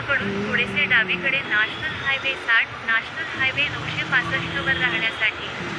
काढून थोडेसे डावीकडे नॅशनल हायवे साठ नॅशनल हायवे नऊशे पासष्टवर राहण्यासाठी.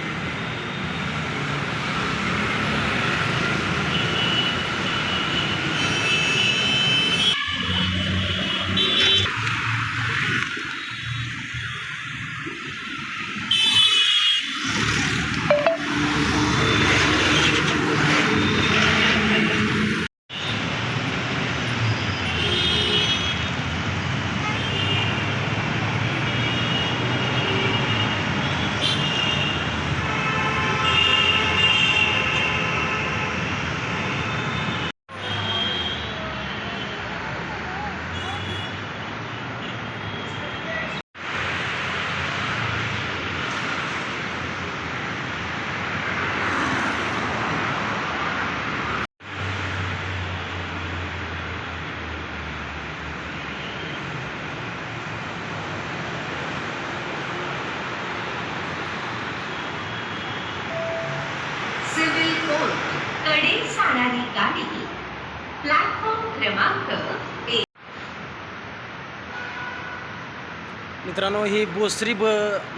मित्रांनो ही बोसरी ब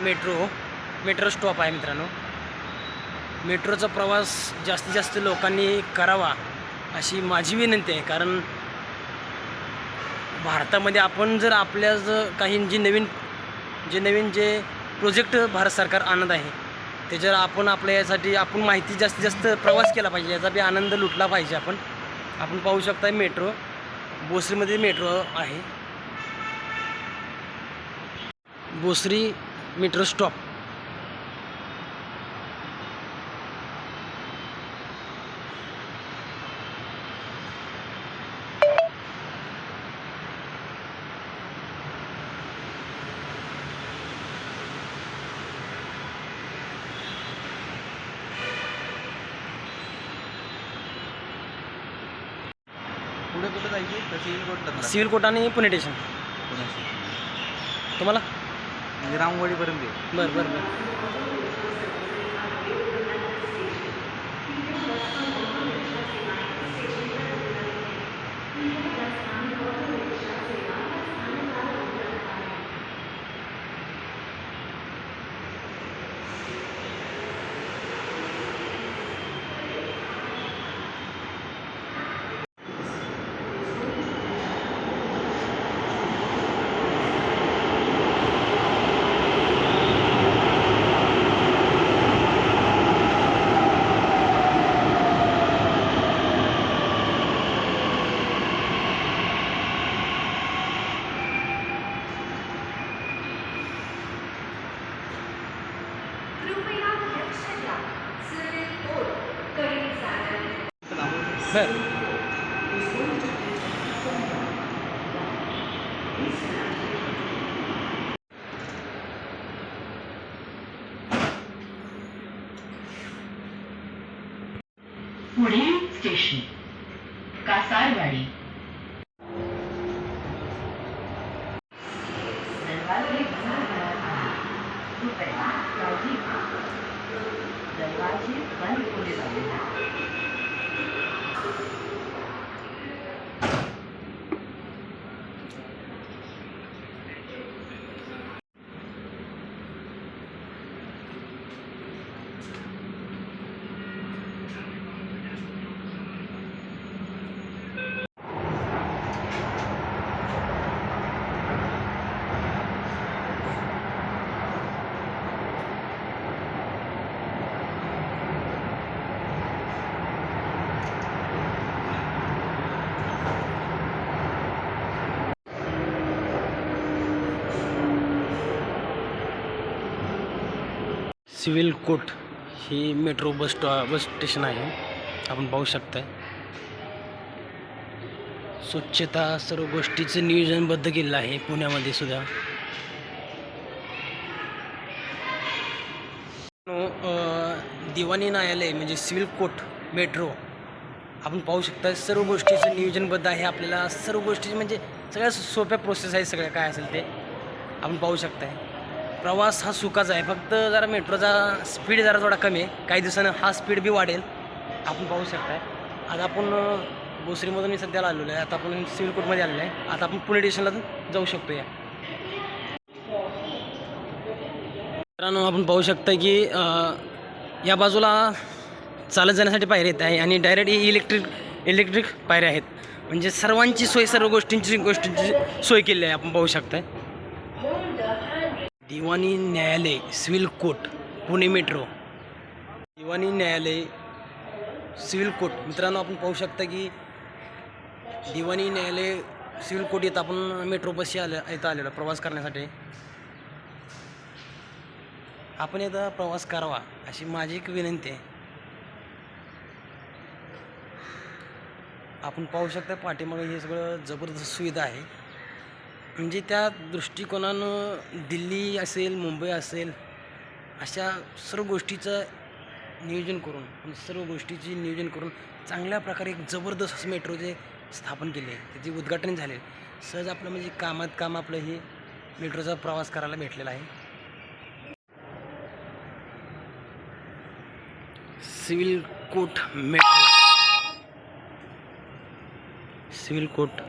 मेट्रो मेट्रो स्टॉप आहे मित्रांनो. मेट्रोचा प्रवास जास्तीत जास्त लोकांनी करावा अशी माझी विनंती आहे. कारण भारतामध्ये आपण जर आपल्या काही जे नवीन जे नवीन जे प्रोजेक्ट भारत सरकार आणत आहे त्याच्यावर आपण आपल्या यासाठी आपण माहिती जास्तीत जास्त प्रवास केला पाहिजे याचा बी आनंद लुटला पाहिजे आपण. आपण पाहू शकता मेट्रो बोसरीमध्ये मेट्रो आहे. बोसरी मेट्रो स्टॉप पुढे कुठे जायची? सिव्हिल कोर्ट आणि पुणे स्टेशन तुम्हाला? म्हणजे रामवाडीपर्यंत आहे. बरं बरं बरं जाणारी बरं पुढे स्टेशन कासारवाडी. दरवाजे बंद करत आहे. कृपया Thank you. Civil court he metro bus stop bus station आहे. आपण पाहू शकताय. स्वच्छता सर्व गोष्टीचं नियोजनबद्ध केलेलं आहे पुण्यामध्ये सुद्धा. दिवाणी न्यायालय म्हणजे सिव्हिल कोर्ट मेट्रो आपण पाहू शकता सर्व गोष्टीचं नियोजनबद्ध आहे. आपल्याला सर्व गोष्टी म्हणजे सगळ्या सोप्या प्रोसेस आहे सगळ्या काय असेल ते आपण पाहू शकताय. प्रवास हा सुखाचा आहे. फक्त जरा मेट्रोचा स्पीड जरा थोडा कमी आहे. काही दिवसानं हा स्पीड बी वाढेल. आपण पाहू शकताय. आता आपण गोसरीमधून भोसरीमधून मी सध्याला आलेलो आहे. आता आपण सिव्हिल कोर्टमध्ये आलेलो आहे. आता आपण पुणे स्टेशनला जाऊ शकतो या मित्रांनो आपण पाहू शकता की या बाजूला चालत जाण्यासाठी पायऱ्या येत आहे आणि डायरेक्ट इलेक्ट्रिक इलेक्ट्रिक पायऱ्या आहेत. म्हणजे सर्वांची सोय सर्व गोष्टींची गोष्टींची सोय केली आहे. आपण पाहू शकताय. दिवाणी न्यायालय सिव्हिल कोर्ट पुणे मेट्रो. दिवाणी न्यायालय सिव्हिल कोर्ट. मित्रांनो आपण पाहू शकता की दिवाणी न्यायालय सिव्हिल कोर्ट येतं आपण मेट्रो बसशी आल्या इथं आलेलो प्रवास करण्यासाठी. आपण येतं प्रवास करावा अशी माझी एक विनंती आहे. आपण पाहू शकता पाठीमागे हे सगळं जबरदस्त सुविधा आहे. म्हणजे त्या दृष्टिकोनानं दिल्ली असेल मुंबई असेल अशा सर्व गोष्टीचं नियोजन करून म्हणजे सर्व गोष्टीची नियोजन करून चांगल्या प्रकारे एक जबरदस्त असं मेट्रोचे स्थापन केले आहे. त्याचे उद्घाटन झाले. सहज आपलं म्हणजे कामात काम आपलं हे मेट्रोचा प्रवास करायला भेटलेला आहे. Civil court metro civil court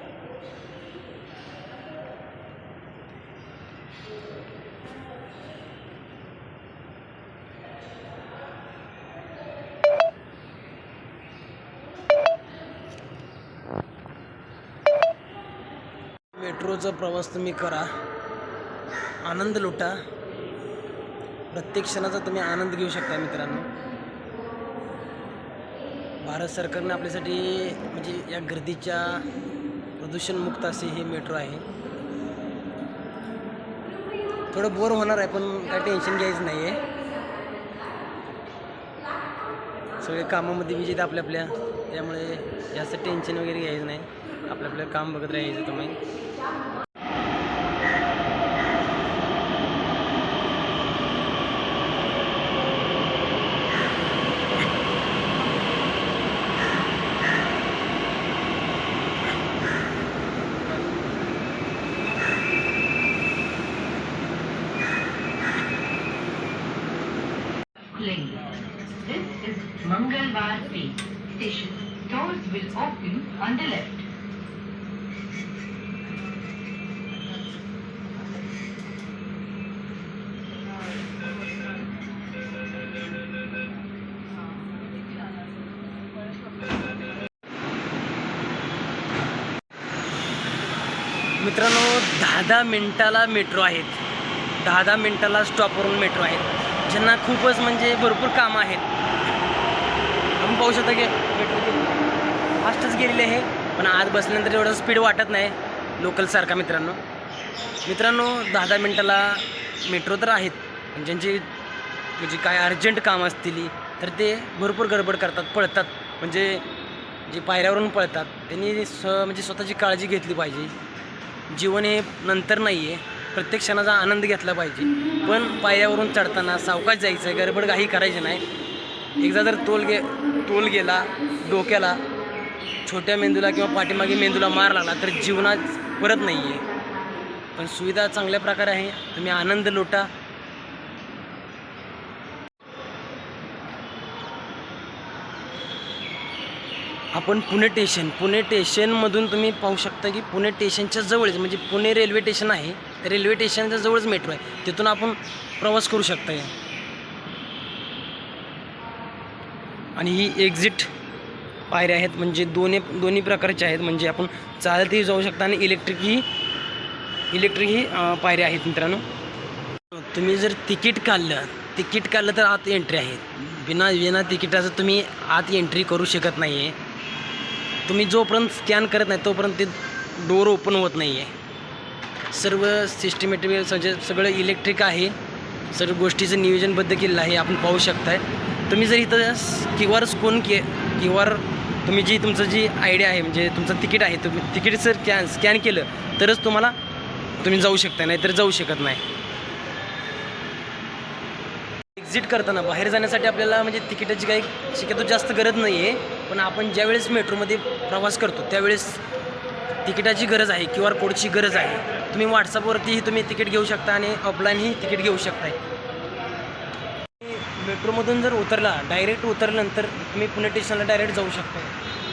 मेट्रोचा प्रवास तुम्ही करा. आनंद लुटा. प्रत्येक क्षणाचा तुम्ही आनंद घेऊ शकता मित्रांनो. भारत सरकारने आपल्यासाठी म्हणजे या गर्दीच्या प्रदूषणमुक्त असे हे मेट्रो आहे. थोडं बोर होणार आहे पण काय टेन्शन घ्यायचं नाही आहे सगळे कामामध्ये विजेत आपल्या आपल्या त्यामुळे जास्त टेन्शन वगैरे घ्यायचं नाही. आपलं आपलं काम बघत राहायचं तुम्ही. मित्रांनो दहा दहा मिनटाला मेट्रो आहेत. दहा दहा मिनटाला स्टॉपवरून मेट्रो आहेत. ज्यांना खूपच म्हणजे भरपूर कामं आहेत. आपण पाहू शकता की मेट्रो फास्टच गेलेली आहे. पण आज बसल्यानंतर एवढं स्पीड वाटत नाही. लोकलसारखा मित्रांनो. मित्रांनो दहा दहा मिनटाला मेट्रो तर आहेत. ज्यांची म्हणजे काय अर्जंट कामं असतील तर ते भरपूर गडबड करतात पळतात. म्हणजे जे पायऱ्यावरून पळतात त्यांनी स्व म्हणजे स्वतःची काळजी घेतली पाहिजे. जीवन हे नंतर नाही आहे प्रत्येक क्षणाचा आनंद घेतला पाहिजे. पण पायऱ्यावरून चढताना सावकाश जायचं आहे गडबड काही करायची नाही. एकदा जर तोल गे तोल गेला डोक्याला छोट्या मेंदूला किंवा पाठीमागे मेंदूला मार लागला तर जीवनात परत नाही आहे पण सुविधा चांगल्या प्रकारे आहे. तुम्ही आनंद लोटा. आपण पुणे स्टेशन पुणे स्टेशनमधून तुम्ही पाहू शकता की पुणे स्टेशनच्या जवळच म्हणजे पुणे रेल्वे स्टेशन आहे तर रेल्वे स्टेशनच्या जवळच मेट्रो आहे. तिथून आपण प्रवास करू शकता आणि ही एक्झिट पायऱ्या आहेत म्हणजे दोन्ही दोन्ही प्रकारच्या आहेत म्हणजे आपण चालतही जाऊ शकता आणि इलेक्ट्रिक ही इलेक्ट्रिक ही पायऱ्या आहेत मित्रांनो. तुम्ही जर तिकीट काढलं तिकीट काढलं तर आत एंट्री आहे. बिना विना तिकिटाचं तुम्ही आत एंट्री करू शकत नाही आहे तुम्ही जोपर्यंत स्कॅन करत नाही तोपर्यंत ते डोर ओपन होत नाही आहे सर्व सिस्टमॅटिक म्हणजे सगळं इलेक्ट्रिक आहे. सर्व गोष्टीचं नियोजनबद्ध केलेलं आहे आपण पाहू शकताय. तुम्ही जर इथं क्यू आर स्कोन के क्यू आर तुम्ही जी तुमचं जी आयडिया आहे म्हणजे तुमचं तिकीट आहे तुम्ही तिकीट जर कॅन स्कॅन केलं तरच तुम्हाला तुम्ही जाऊ शकता नाही तर जाऊ शकत नाही. एक्झिट करताना बाहेर जाण्यासाठी आपल्याला म्हणजे तिकिटाची काही शक्यतो जास्त गरज नाही आहे पण आपण ज्यावेळेस मेट्रोमध्ये प्रवास करतो त्यावेळेस तिकिटाची गरज आहे क्यू आर कोडची गरज आहे. तुम्ही व्हॉट्सअपवरतीही तुम्ही तिकीट घेऊ शकता आणि ऑफलाईनही तिकीट घेऊ शकताय. मेट्रोमधून जर उतरला डायरेक्ट उतरल्यानंतर तुम्ही पुणे स्टेशनला डायरेक्ट जाऊ शकता.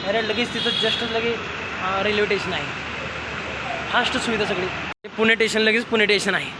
डायरेक्ट लगेच तिथं जस्ट लगेच रेल्वे स्टेशन आहे. फास्ट सुविधा सगळी. पुणे स्टेशन लगेच पुणे स्टेशन आहे.